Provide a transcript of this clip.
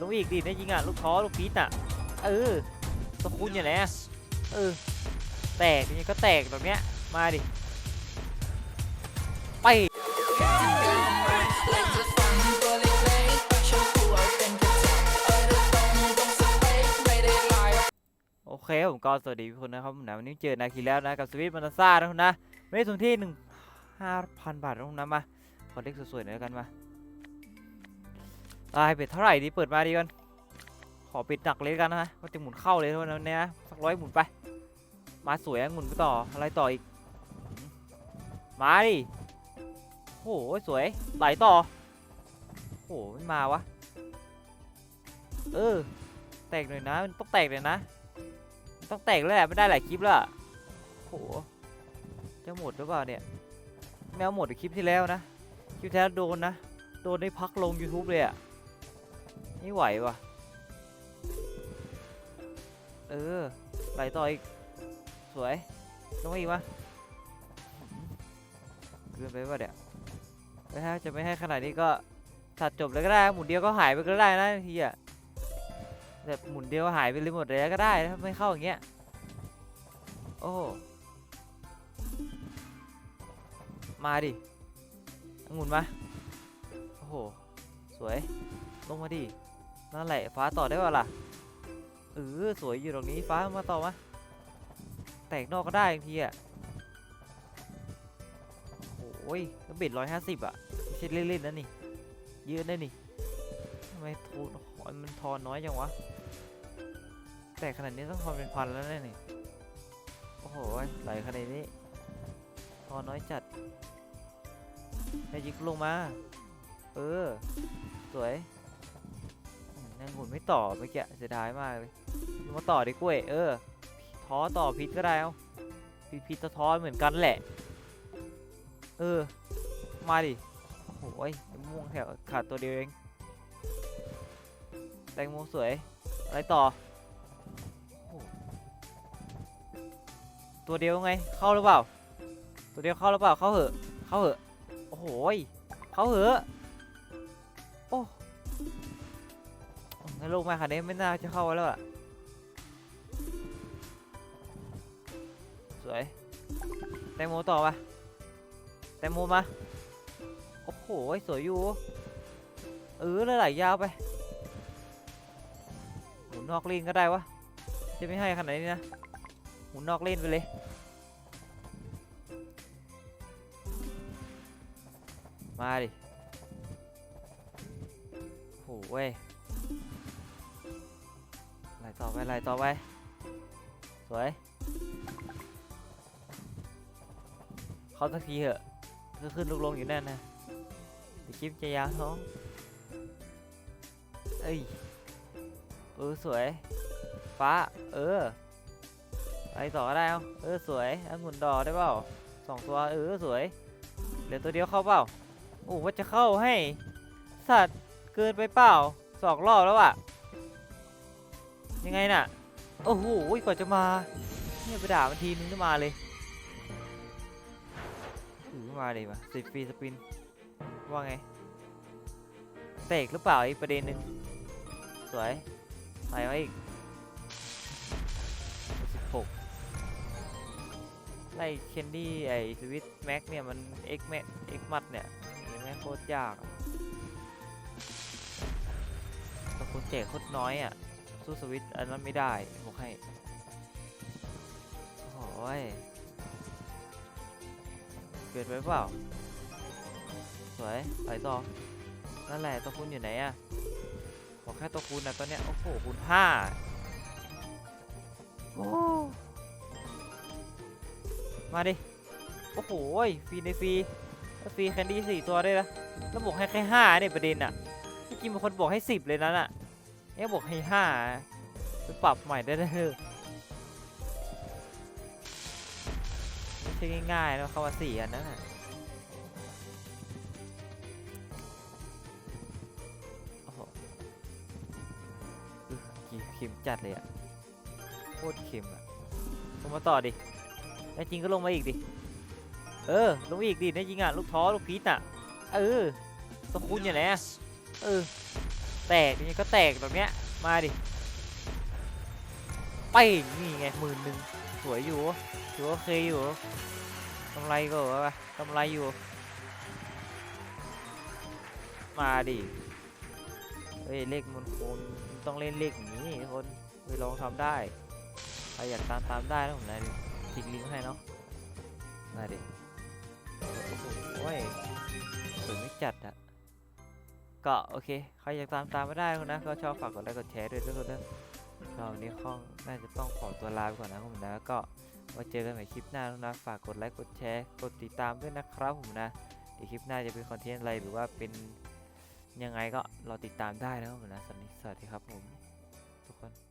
ลงอีกดิได้ยิงอะลูกท้อลูกพีชอะ เออตัวคุณอยู่ไหนอะเออ แตกยังไงก็แตกแบบเนี้ย มาดิ ไปโอเคผมก็สวัสดีทุกคนนะครับผมนะวันนี้เจอนาคีแล้วนะกับสวิตมันซ่านะคุณนะไม่ได้ทุนที่หนึ่งห้าพันบาทนะคุณนะมาขอเล็กสวยๆหน่อยวกันมา ตายเป็ดเท่าไหร่ดีเปิดมาดีกันขอปิดหนักเลยกันนะว่าจะหมุนเข้าเลยเท่านั้นนะสักร้อยหมุนไป มาสวยอะหมุนไปต่ออะไรต่ออีก มาดิโอ้โหสวยไหลต่อโอ้โหไม่มาวะเออแตกหน่อยนะมันต้องแตกเลยนะ ต้องแตกแล้วแหละไม่ได้หลายคลิปแล้วอะโหจะหมดหรือเปล่าเนี่ยแมวหมดคลิปที่แล้วนะคลิปที่แล้วโดนนะโดนได้พักลง YouTube เลยอะ ไม่ไหวว่ะเออไหลต่ออีก สวยลงมาอีกวะเกินไปป่ะเนี่ยไม่ถ้าจะไม่ให้ขนาดนี้ก็ตัดจบเลยก็ได้ หมุนเดียวก็หายไปก็ได้นะทีอะแบบหมุนเดียวหายไปเลยหมดเลยก็ได้ถ้าไม่เข้าอย่างเงี้ย โอ้มาดิหมุนมา โอ้โห สวย ลงมาดินั่นแหละฟ้าต่อได้ป่ะล่ะเออสวยอยู่ตรงนี้ฟ้ามาต่อมาแตกนอกก็ได้บางทีอะโอ้ยก็เบ็ดร้อยห้าสิบอะไม่ใช่เล่นๆนะนี่เยอะได้นี่ทำไมทูนมันทอนน้อยจังวะแต่ขนาดนี้ต้องทอนเป็นพันแล้วแน่นี่โอ้โหไหลขนาดนี้ทอนน้อยจัดให้ยิกลงมา เออ สวย อืมยังหมุนไม่ต่อเมื่อกี้เสียดายมากเลยมาต่อดิกล้วย เออ ท้อต่อพิษก็ได้เอาพิษพิษสะท้อเหมือนกันแหละ เออ มาดิโอ้ยไอ้ม่วงแถวขาดตัวเดียวเอง แตงโมสวย อะไรต่อ ตัวเดียวไง เข้าหรือเปล่า ตัวเดียวเข้าหรือเปล่า เข้าเหอะ เข้าเหอะ โอ้โหยเข้าเหอะ โอ้ งั้นลงมาค่ะนี้ไม่น่าจะเข้าแล้วอะสวย แตงโมต่อปะแตงโมมา โอ้โห สวยอยู่ เออแล้วไหลยาวไปหมุนนอกเลนก็ได้วะ จะไม่ให้ขนาดนี้นะ หมุนนอกเล่นไปเลยมาดิโอ้โหเว้ย ต่อไปไล่ต่อไป สวย เขาสักทีเหอะก็ขึ้นลูกลงอยู่นั่นนะดีคลิปจะยาวท้อง เอ้ย เออสวย ฟ้า เออไปต่อก็ได้เอาเออสวยองุ่นดอได้เปล่าสองตัวเออสวยเหลือตัวเดียวเข้าเปล่าโอ้ว่าจะเข้าให้ สัตว์เกินไปเปล่าสองรอบแล้วอะ ยังไงน่ะ โอ้โหกว่าจะมา เนี่ยไปด่ามันทีนึงก็มาเลยถือมาเลยว่ะสิบฟรีสปิน ว่าไงเตกหรือเปล่าอีกประเด็นหนึ่งสวยไปมาอีก16ไล่เคนดี้ไอสวิตแม็กเนี่ย มันเอ็กแม็กเอ็กมัดเนี่ยยังแม่งโคตรยากอะแต่คนแจกโคตรน้อยอะ สู้สวิตอันนั้นไม่ได้บอกให้โอ้ยเกิดไปเปล่า สวยไปต่อนั่นแหละตัวคุณอยู่ไหนอะบอกแค่ตัวคุณนะตอนเนี้ยโอ้โหคุณห้าโอ้มาดิ โอ้โหฟรีในฟรีฟรีแคนดี้สี่ตัวได้วยนะแล้วบอกให้แค่ห้าเนี่ยประเด็นอะที่จริงบางคนบอกให้สิบเลยนั้นอะ เนี่ยบอกให้ห้าไปปรับใหม่ได้เลยไม่ใช่ง่ายๆนะเข้ามาสี่อันนั้นอะโอ้โหอื้อกี่เข็มจัดเลยอะโคตรเค็มอะลงมาต่อดิแน่จริงก็ลงมาอีกดิ เออ ลงอีกดิแน่จริงอะลูกท้อลูกพีชอะเออตัวคุณอยู่ไหนอะเออ แตกยังไงก็แตกแบบเนี้ย มาดิเป้งนี่ไงหมื่นหนึ่งสวยอยู่ถือว่าโอเคอยู่กำไรก็เหรอวะกำไรอยู่ มาดิเฮ้ยเลขมันคนต้องเล่นเลขอย่างนี้คนไปลองทำได้ใครอยากตามตามได้นะผมนะทิ้งลิงก์ให้เนาะมาดิโอ้โหสวยไม่จัดอะ ก็โอเค ใครอยากตามตามไม่ได้คนนะ ก็ชอบฝากกดไลค์กดแชร์ด้วยทุกคนนะก็วันนี้ข้องน่าจะต้องขอตัวลาไปก่อนนะผมนะก็มาเจอกันใหม่คลิปหน้านะ ฝากกดไลค์กดแชร์กดติดตามด้วยนะครับผมนะเดี๋ยวคลิปหน้าจะเป็นคอนเทนต์อะไรหรือว่าเป็นยังไงก็รอติดตามได้นะครับผมนะสวัสดีครับผมทุกคน